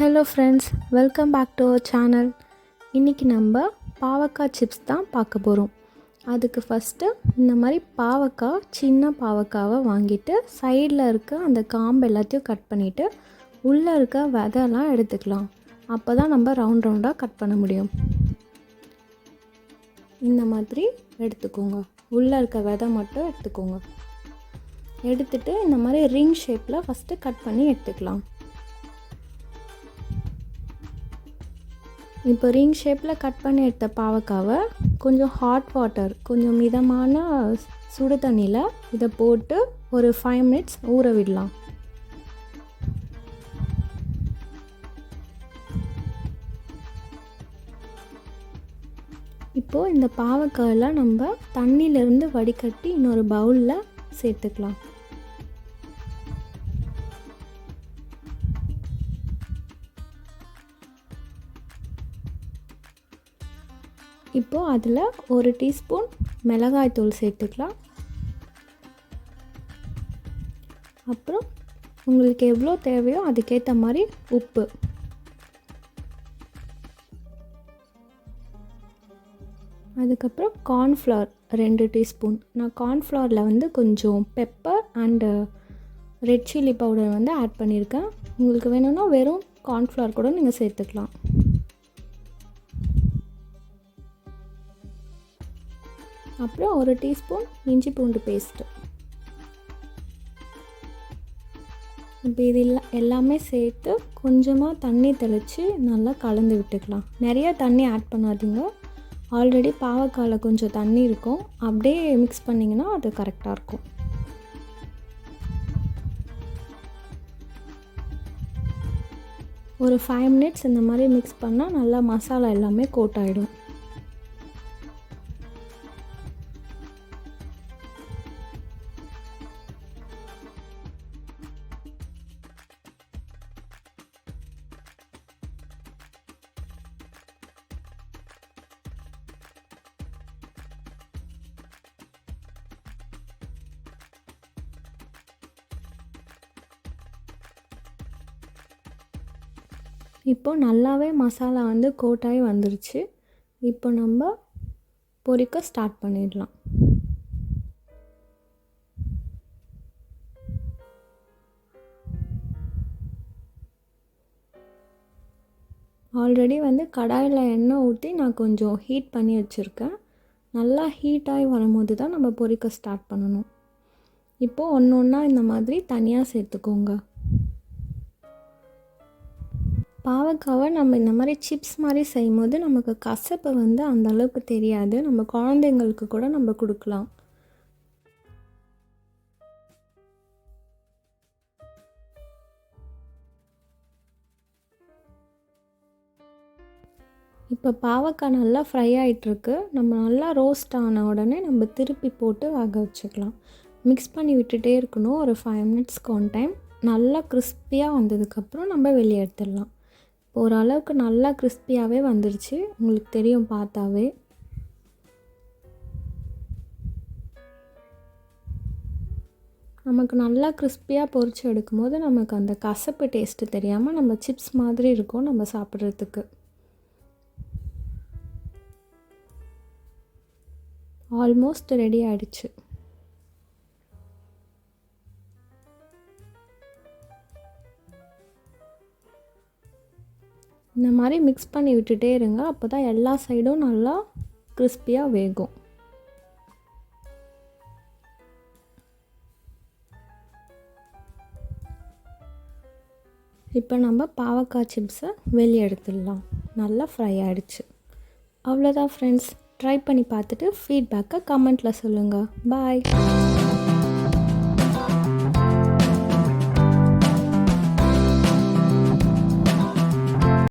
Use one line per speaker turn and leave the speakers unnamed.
Hello friends welcome back to our channel இன்றைக்கி நம்ம பாவக்காய் சிப்ஸ் தான் பார்க்க போகிறோம் அதுக்கு ஃபஸ்ட்டு இந்த மாதிரி பாவக்காய் சின்ன பாவக்காவை வாங்கிட்டு சைடில் இருக்க அந்த காம்பு எல்லாத்தையும் கட் பண்ணிவிட்டு உள்ளே இருக்க விதைலாம் எடுத்துக்கலாம். அப்போ தான் நம்ம ரவுண்ட் ரவுண்டாக கட் பண்ண முடியும். இந்த மாதிரி எடுத்துக்கோங்க. உள்ளே இருக்க விதை மட்டும் எடுத்துக்கோங்க. எடுத்துட்டு இந்த மாதிரி ரிங் ஷேப்பில் ஃபஸ்ட்டு கட் பண்ணி எடுத்துக்கலாம். இப்போ ரிங் ஷேப்பில் கட் பண்ணி எடுத்த பாவக்காவை கொஞ்சம் ஹாட் வாட்டர் கொஞ்சம் மிதமான சுடு தண்ணியில் இதை போட்டு ஒரு ஃபைவ் மினிட்ஸ் ஊற விடலாம். இப்போது இந்த பாவக்காயெல்லாம் நம்ம தண்ணியிலேருந்து வடிகட்டி இன்னொரு பவுலில் சேர்த்துக்கலாம். இப்போது அதில் ஒரு டீஸ்பூன் மிளகாய் தூள் சேர்த்துக்கலாம். அப்புறம் உங்களுக்கு எவ்வளோ தேவையோ அதுக்கேற்ற மாதிரி உப்பு. அதுக்கப்புறம் கார்ன்ஃப்ளவர் ரெண்டு டீஸ்பூன். நான் கார்ன்ஃப்ளவரில் வந்து கொஞ்சம் pepper and red chilli powder வந்து ஆட் பண்ணியிருக்கேன். உங்களுக்கு வேணும்னா வெறும் கார்ன்ஃப்ளவர் கூட நீங்கள் சேர்த்துக்கலாம். அப்புறம் ஒரு டீஸ்பூன் இஞ்சி பூண்டு பேஸ்ட்டு. இப்போ இது எல்லாமே சேர்த்து கொஞ்சமாக தண்ணி தெளித்து நல்லா கலந்து விட்டுக்கலாம். நிறையா தண்ணி ஆட் பண்ணாதீங்க. ஆல்ரெடி பாவக்காயில் கொஞ்சம் தண்ணி இருக்கும். அப்படியே மிக்ஸ் பண்ணிங்கன்னா அது கரெக்டாக இருக்கும். ஒரு ஃபைவ் மினிட்ஸ் இந்த மாதிரி மிக்ஸ் பண்ணால் நல்லா மசாலா எல்லாமே கோட் ஆகிடும் இப்போது நல்லாவே மசாலா வந்து கோட்டாகி வந்துருச்சு. இப்போ நம்ம பொரிக்க ஸ்டார்ட் பண்ணிடலாம். ஆல்ரெடி வந்து கடாயில் எண்ணெய் ஊற்றி நான் கொஞ்சம் ஹீட் பண்ணி வச்சுருக்கேன். நல்லா ஹீட் ஆகி வரும்போது தான் நம்ம பொரிக்க ஸ்டார்ட் பண்ணணும். இப்போது ஒன்று ஒன்றா இந்த மாதிரி தனியாக சேர்த்துக்கோங்க. பாவக்காவை நம்ம இந்த மாதிரி சிப்ஸ் மாதிரி செய்யும்போது நமக்கு கசப்பு வந்து அந்த அளவுக்கு தெரியாது. நம்ம குழந்தைங்களுக்கு கூட நம்ம கொடுக்கலாம். இப்போ பாவக்காய் நல்லா ஃப்ரை ஆகிட்டுருக்கு நம்ம நல்லா ரோஸ்ட் ஆன உடனே நம்ம திருப்பி போட்டு வேக வச்சுக்கலாம். மிக்ஸ் பண்ணி விட்டுட்டே இருக்கணும். ஒரு ஃபைவ் மினிட்ஸ்க்கு ஒன் டைம் நல்லா கிறிஸ்பியாக வந்ததுக்கப்புறம் நம்ம வெளியே எடுத்துடலாம். ஓரளவுக்கு நல்லா கிறிஸ்பியாகவே வந்துருச்சு. உங்களுக்கு தெரியும் பார்த்தாவே. நமக்கு நல்லா கிறிஸ்பியாக பொறிச்சு எடுக்கும்போது நமக்கு அந்த கசப்பு டேஸ்ட்டு தெரியாமல் நம்ம சிப்ஸ் மாதிரி இருக்கும் நம்ம சாப்பிட்றதுக்கு. ஆல்மோஸ்ட் ரெடி ஆகிடுச்சு இந்த மாதிரி மிக்ஸ் பண்ணி விட்டுட்டே இருங்க. அப்போ தான் எல்லா சைடும் நல்லா கிறிஸ்பியாக வேகும். இப்போ நம்ம பாவக்காய் சிப்ஸை வெளியே எடுத்துடலாம். நல்லா ஃப்ரை ஆகிடுச்சு அவ்வளோதான் ஃப்ரெண்ட்ஸ் ட்ரை பண்ணி பார்த்துட்டு ஃபீட்பேக்கை கமெண்ட்டில் சொல்லுங்கள் பாய்